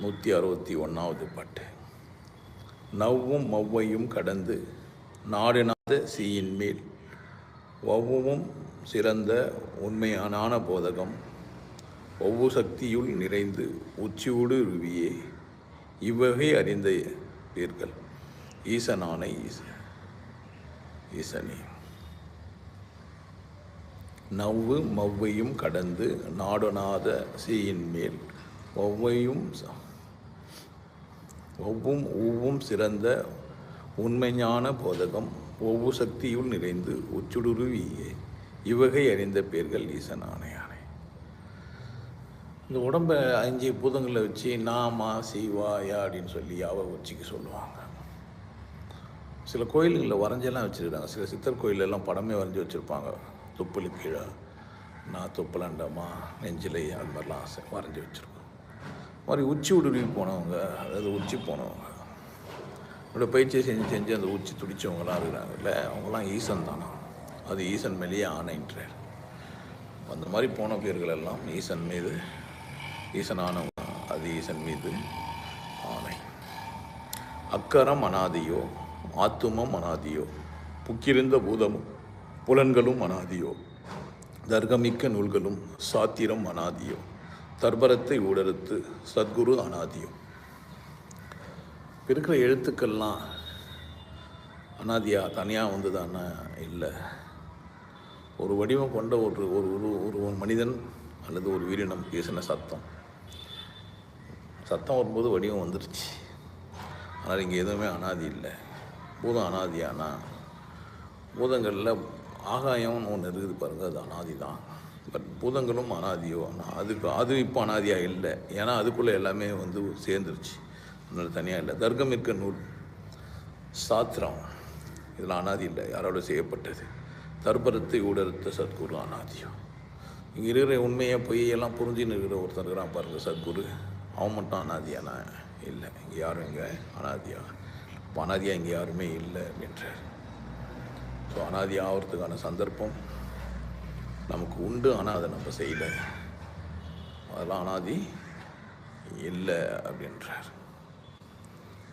நூற்றி அறுபத்தி ஒன்றாவது பாட்டு. நவ்வும் மவ்வையும் கடந்து நாடினாத சீயின் மேல். ஒவ்வொவும் சிறந்த உண்மையான போதகம். ஒவ்வொரு சக்தியுள் நிறைந்து உச்சியோடு ருவியே. இவ்வகை அறிந்த பேர்கள் ஈசனான ஈச ஈசனே. நவ்வு மவ்வையும் கடந்து நாடனாத சீயின் மேல். ஒவ்வையும் ஒவ்வும் ஊவும் சிறந்த உண்மைஞான போதகம் ஒவ்வொரு சக்தியுள் நிறைந்து உச்சுடுருவியே. இவ்வகை அறிந்த பேர்கள் ஈசன் ஆணையானே. இந்த உடம்பை அஞ்சு பூதங்களை வச்சு நாமா சிவாயா அப்படின்னு சொல்லி அவ உச்சிக்கு சொல்லுவாங்க. சில கோயில்களில் வரைஞ்செல்லாம் வச்சுருக்காங்க. சில சித்தர் கோயிலெல்லாம் படமே வரைஞ்சி வச்சுருப்பாங்க. தொப்புளு கீழே நான் துப்பலண்டமா நெஞ்சிலை அது மாதிரிலாம் ஆசை வரைஞ்சி வச்சுருக்கோம் மாதிரி உச்சி உடுருவி போனவங்க அதாவது உச்சி போனவங்க. இப்படி பயிற்சி செஞ்சு செஞ்சு அந்த உச்சி துடித்தவங்களாம் இருக்கிறாங்கல்ல அவங்களாம் ஈசன் தானா அது ஈசன் மேலேயே ஆணைன்றார் அந்த மாதிரி போன பேர்கள் எல்லாம் ஈசன் மீது ஈசன் ஆனவங்க அது ஈசன் மீது ஆணை. அக்கரம் அனாதியோ ஆத்துமம் அனாதியோ புக்கிருந்த பூதமும் புலன்களும் அனாதியோ தர்க்கமிக்க நூல்களும் சாத்திரம் அனாதியோ. தர்பரத்தை ஊடறுத்து சத்குரு அனாதியும். இருக்கிற எழுத்துக்கள்லாம் அனாதியாக தனியாக வந்ததானா? இல்லை. ஒரு வடிவம் கொண்ட ஒரு ஒரு ஒரு ஒரு ஒரு மனிதன் அல்லது ஒரு உயிரினம் பேசின சத்தம். சத்தம் வரும்போது வடிவம் வந்துருச்சு. ஆனால் இங்கே எதுவுமே அனாதி இல்லை. பூதம் அனாதியானா? பூதங்களில் ஆகாயம்னு ஒன்று இருக்குது பாருங்க அது அனாதி தான் பூதங்களும் அனாதியோ ஆனால் அதுக்கு அது இப்போ அனாதியாக இல்லை. ஏன்னா அதுக்குள்ளே எல்லாமே வந்து சேர்ந்துருச்சு. அதனால் தனியாக இல்லை. தர்க்கம் இருக்க நூல் சாத்திரம் இதில் அனாதி இல்லை. யாரோட செய்யப்பட்டது? தர்பரத்தை ஊடறுத்த சத்குரு அனாதியோ. இங்கே இருக்கிற உண்மையாக போய் பொய்யெல்லாம் புரிஞ்சுன்னு இருக்கிற ஒருத்தர் இருக்கிறான் பாருங்கள் சத்குரு. அவன் மட்டும் அனாதியானா இல்லை. இங்கே யாரும் இங்கே அனாதியா? இப்போ அனாதியாக இங்கே யாருமே இல்லை அப்படின்றார். ஸோ அனாதி ஆகிறதுக்கான சந்தர்ப்பம். நமக்கு உண்டு ஆனால் அதை நம்ம செய்யலை அதெல்லாம் அனாதி இல்லை அப்படின்றார்.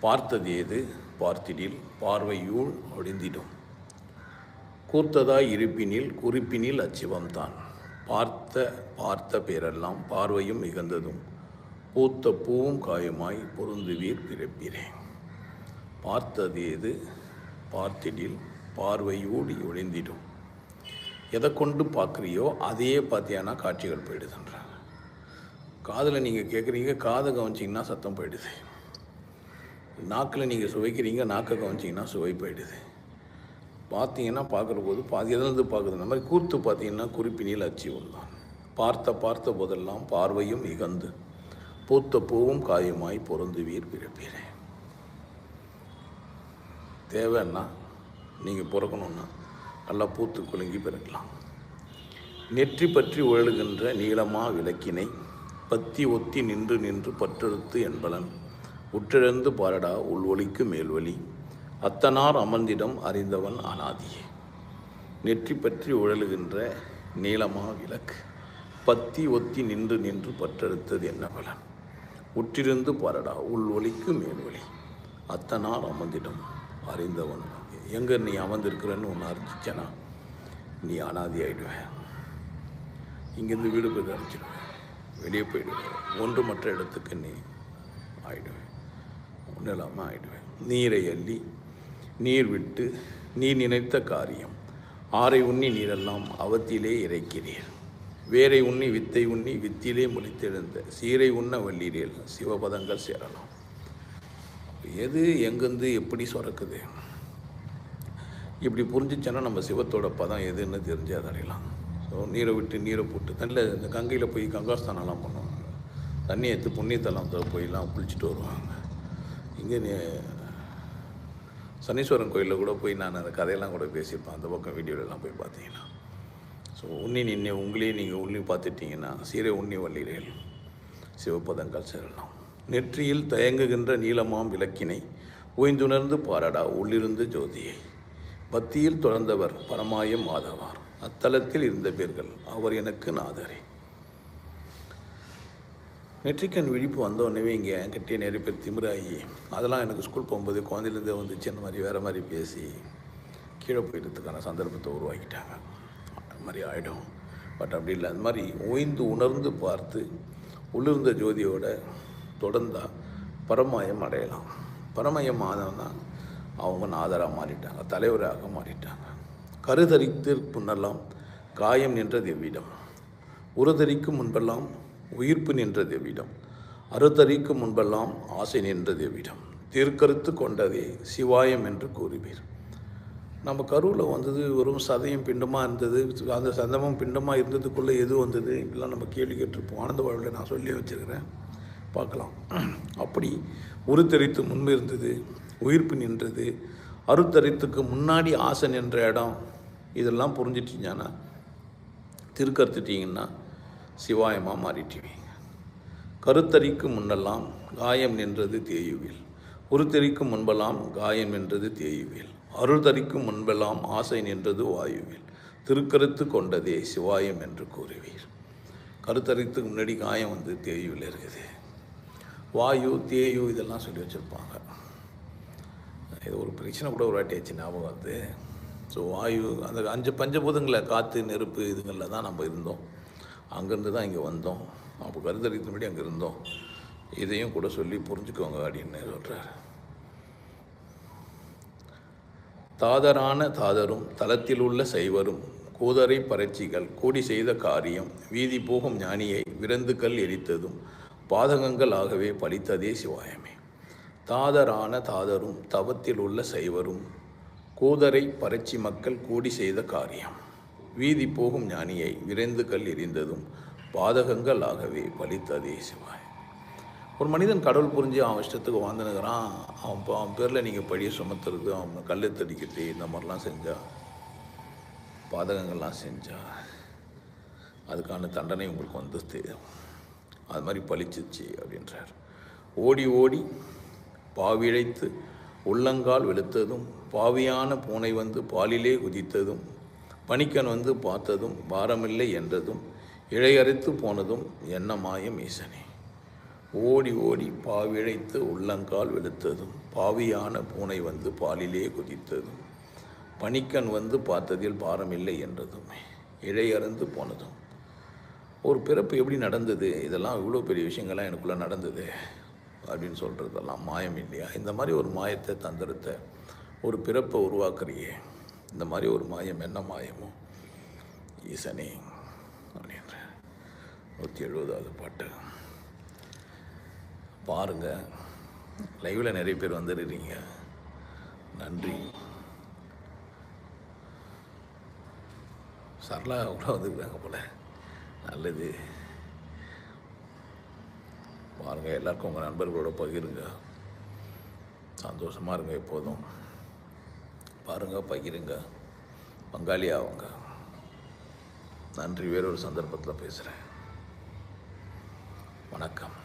பார்த்தது ஏது பார்த்திடில் பார்வையூழ் ஒழிந்திடும் கூர்த்ததாய் இருப்பினில் குறிப்பினில் அச்சிவம்தான். பார்த்த பார்த்த பேரெல்லாம் பார்வையும் மிகுந்ததும் பூத்த பூவும் காயுமாய் பொருந்துவீர் பிறப்பிறேன் பார்த்தது எது? பார்த்திடில் பார்வையூடி ஒழிந்திடும். எதை கொண்டு பார்க்குறியோ அதையே பார்த்தியானா காட்சிகள் போயிடுதுன்றாங்க. காதில் நீங்கள் கேட்குறீங்க காதை கவனிச்சிங்கன்னா சத்தம் போயிடுது. நாக்கில் நீங்கள் சுவைக்கிறீங்க நாக்கை கவனிச்சிங்கன்னா சுவை போயிடுது. பார்த்தீங்கன்னா பார்க்குற போது பாதி எதுலேருந்து பார்க்குது? இந்த மாதிரி கூர்த்து பார்த்தீங்கன்னா குறிப்பினியில் அச்சி தான் பார்த்த பார்த்த போதெல்லாம் பார்வையும் இகந்து பூத்த பூவும் காயுமாய் பொருந்துவீர் பிறப்பீரே தேவைன்னா நீங்கள் பிறக்கணுன்னா நல்லா பூத்து குலுங்கி பிறக்கலாம் நெற்றி பற்றி உழலுகின்ற நீளமா விளக்கினை பத்தி ஒத்தி நின்று நின்று பற்றெடுத்து என்பலன் உற்றிழந்து பாரடா உள்வொலிக்கு மேல்வழி அத்தனார் அமர்ந்திடம் அறிந்தவன் அனாதியே. நெற்றி பற்றி உழலுகின்ற நீளமா விளக்கு பத்தி ஒத்தி நின்று நின்று பற்றெடுத்தது என்ன பலன் உற்றிருந்து பாரடா உள் ஒலிக்கும் மேல் மேல்வழி அத்தனார் அமர்ந்திடம் அறிந்தவன் எங்கே நீ அமர்ந்திருக்கிறன்னு ஒன்று அறிஞ்சிச்சனா? நீ அனாதி ஆகிடுவேன் இங்கேருந்து வீடு போய் அரைச்சிடுவேன் வெளியே போயிடுவேன் ஒன்று மற்ற இடத்துக்கு நீ ஆயிடுவேன் ஒன்றும் இல்லாமல் ஆயிடுவேன் நீரை அள்ளி நீர் விட்டு நீ நினைத்த காரியம். ஆரை உண்ணி நீரெல்லாம் அவத்திலே இறைக்கிறீர். வேரை உண்ணி வித்தை உண்ணி வித்திலே முளைத்தெழுந்த சீரை உண்ண வள்ளீரேல் சிவபதங்கள் சேரலாம். எது எங்கேருந்து எப்படி சுரக்குது? இப்படி புரிஞ்சிச்சேன்னா நம்ம சிவத்தோட பதம் எதுன்னு தெரிஞ்சு அதை அடையலாம். ஸோ நீரை விட்டு நீரை போட்டு தண்ணியில் இந்த கங்கையில் போய் கங்காஸ்தானம்லாம் பண்ணுவாங்க. தண்ணி எடுத்து புண்ணியத்தலத்தில் போயெல்லாம் குளிச்சுட்டு வருவாங்க. இங்கே நீ சனீஸ்வரன் கோயிலில் கூட போய் நான் அந்த கதையெல்லாம் கூட பேசியிருப்பேன். அந்த பக்கம் வீடியோலலாம் போய் பார்த்தீங்கன்னா. ஸோ உண்ணி நின்று உங்களையே நீங்கள் உள்ளே பார்த்துட்டிங்கன்னா சீரை உண்ணி வள்ளீரேல் சிவப்பதங்கள் செல்லலாம். நெற்றியில் தயங்குகின்ற நீளமாம் விளக்கினை ஓய்ந்துணர்ந்து பாரடா உள்ளிருந்து ஜோதியை. பக்தியில் தொடர்ந்தவர் பரமாயம் மாதவார். அத்தலத்தில் இருந்த பேர்கள் அவர் எனக்கு நாதரே. நெற்றிக்கண் விழிப்பு வந்தோடனே இங்கே என்கிட்டயே நிறைய பேர் திமிராகி அதெல்லாம் எனக்கு ஸ்கூல் போகும்போது குழந்தையிலேருந்தே வந்துச்சு அந்த மாதிரி வேறு மாதிரி பேசி கீழே போயிடுறதுக்கான சந்தர்ப்பத்தை உருவாக்கிட்டாங்க. அது மாதிரி ஆகிடும் பட் அப்படி இல்லை அந்த மாதிரி ஓய்ந்து உணர்ந்து பார்த்து உள்ளிருந்த ஜோதியோட தொடர்ந்தால் பரமாயம் அடையலாம். பரமயம் ஆனவன்னா அவங்க நாதராக மாறிட்டாங்க தலைவராக மாறிட்டாங்க. கருதரித்து முன்னெல்லாம் காயம் நின்ற தெவ்விடம் உருதறிக்கும் முன்பெல்லாம் உயிர்ப்பு நின்ற தெவ்விடம் அறுதரிக்கும் முன்பெல்லாம் ஆசை நின்ற தெவ்விடம் தீர்க்கருத்து கொண்டதே சிவாயம் என்று கூறுவீர். நம்ம கருவில் வந்தது வெறும் சதையும் பிண்டமாக இருந்தது அந்த சந்தமும் பிண்டமாக இருந்ததுக்குள்ளே எது வந்தது? இப்படிலாம் நம்ம கேள்வி கேட்டிருப்போம். ஆனந்த வாழ்வில் நான் சொல்லி வச்சுருக்கிறேன். பார்க்கலாம். அப்படி உருத்தரித்து முன்பு இருந்தது உயிர்ப்பு நின்றது அறுத்தரித்துக்கு முன்னாடி ஆசை நின்ற இடம் இதெல்லாம் புரிஞ்சிட்டீங்கன்னா திருக்கறுத்துட்டீங்கன்னா சிவாயமாக மாறிட்டுவீங்க கருத்தறிக்கு முன்னெல்லாம் காயம் நின்றது தேயுவில் உருத்தரிக்கும் முன்பெல்லாம் காயம் நின்றது தேயுவில் அருள்தறிக்கும் முன்பெல்லாம் ஆசை நின்றது வாயுவில். திருக்கருத்து கொண்டதே சிவாயம் என்று கூறுவீர். கருத்தரித்துக்கு முன்னாடி காயம் வந்து தேயுவில் இருக்குது. வாயு தேயு இதெல்லாம் சொல்லி வச்சுருப்பாங்க. இது ஒரு பிரச்சனை கூட ஒரு வாட்டி ஆச்சு ஞாபகம் வந்து ஸோ வாயு அந்த அஞ்சு பஞ்சபூதங்களை காற்று நெருப்பு இதுங்களில் தான் நம்ம இருந்தோம். அங்கேருந்து தான் இங்கே வந்தோம். அப்போ கருத்தரித்து அங்கே இருந்தோம். இதையும் கூட சொல்லி புரிஞ்சுக்கோங்க அப்படின்னு சொல்கிறார் தாதரான தாதரும் தலத்தில் உள்ள சைவரும் கூதரை பரட்சிகள் கூடி செய்த காரியம் வீதி போகும் ஞானியை விரந்துக்கள் எரித்ததும் பாதகங்கள் ஆகவே பலித்ததே சிவாயமே. தாதரான தாதரும் தவத்தில் உள்ள சைவரும் கூதரை பரட்சி மக்கள் கூடி செய்த காரியம். வீதி போகும் ஞானியை விரைந்து கல் எரிந்ததும் பாதகங்கள் ஆகவே பலித்ததே சிவாய். ஒரு மனிதன் கடவுள் புரிஞ்சு அவன் இஷ்டத்துக்கு வாழ்ந்துனுக்கிறான். அவன் அவன் பேரில் நீங்கள் பழியை சுமத்துறது அவன் கல்லெத்தடிக்கிறது இந்த மாதிரிலாம் செஞ்சா பாதகங்கள்லாம் செஞ்சா அதுக்கான தண்டனை உங்களுக்கு வந்துச்சு அது மாதிரி பழிச்சிச்சு அப்படின்றார். ஓடி ஓடி பாவிழைத்து உள்ளங்கால் வெளுத்ததும் பாவியான பூனை வந்து பாலிலே குதித்ததும் பணிக்கன் வந்து பார்த்ததும் பாரமில்லை என்றதும் இழையறுத்து போனதும் என்ன மாயம் ஈசனே. ஓடி ஓடி பாவிழைத்து உள்ளங்கால் வெளுத்ததும் பாவியான பூனை வந்து பாலிலே குதித்ததும் பணிக்கன் வந்து பார்த்ததில் பாரமில்லை என்றதும் இழையறந்து போனதும். ஒரு பிறப்பு எப்படி நடந்தது? இதெல்லாம் இவ்வளோ பெரிய விஷயங்கள்லாம் எனக்குள்ளே நடந்தது. அப்படின்னு சொல்கிறதெல்லாம் மாயம் இல்லையா? இந்த மாதிரி ஒரு மாயத்தை தந்திரத்தை ஒரு பிறப்பை உருவாக்குறியே. இந்த மாதிரி ஒரு மாயம் என்ன மாயமோ? ஈசனே அப்படின்ற நூற்றி எழுபதாவது பாட்டு. பாருங்கள் லைவில் நிறைய பேர் வந்துடுறீங்க நன்றி. சரளா கூட வந்துருக்காங்க போல. நல்லது. பாருங்கள் எல்லாருக்கும் உங்கள் நண்பர்களோட பகிருங்க. சந்தோஷமாக இருங்க எப்போதும். பாருங்கள் பகிருங்க. பங்காளி ஆகுங்க. நன்றி வேறொரு சந்தர்ப்பத்தில் பேசுகிறேன் வணக்கம்.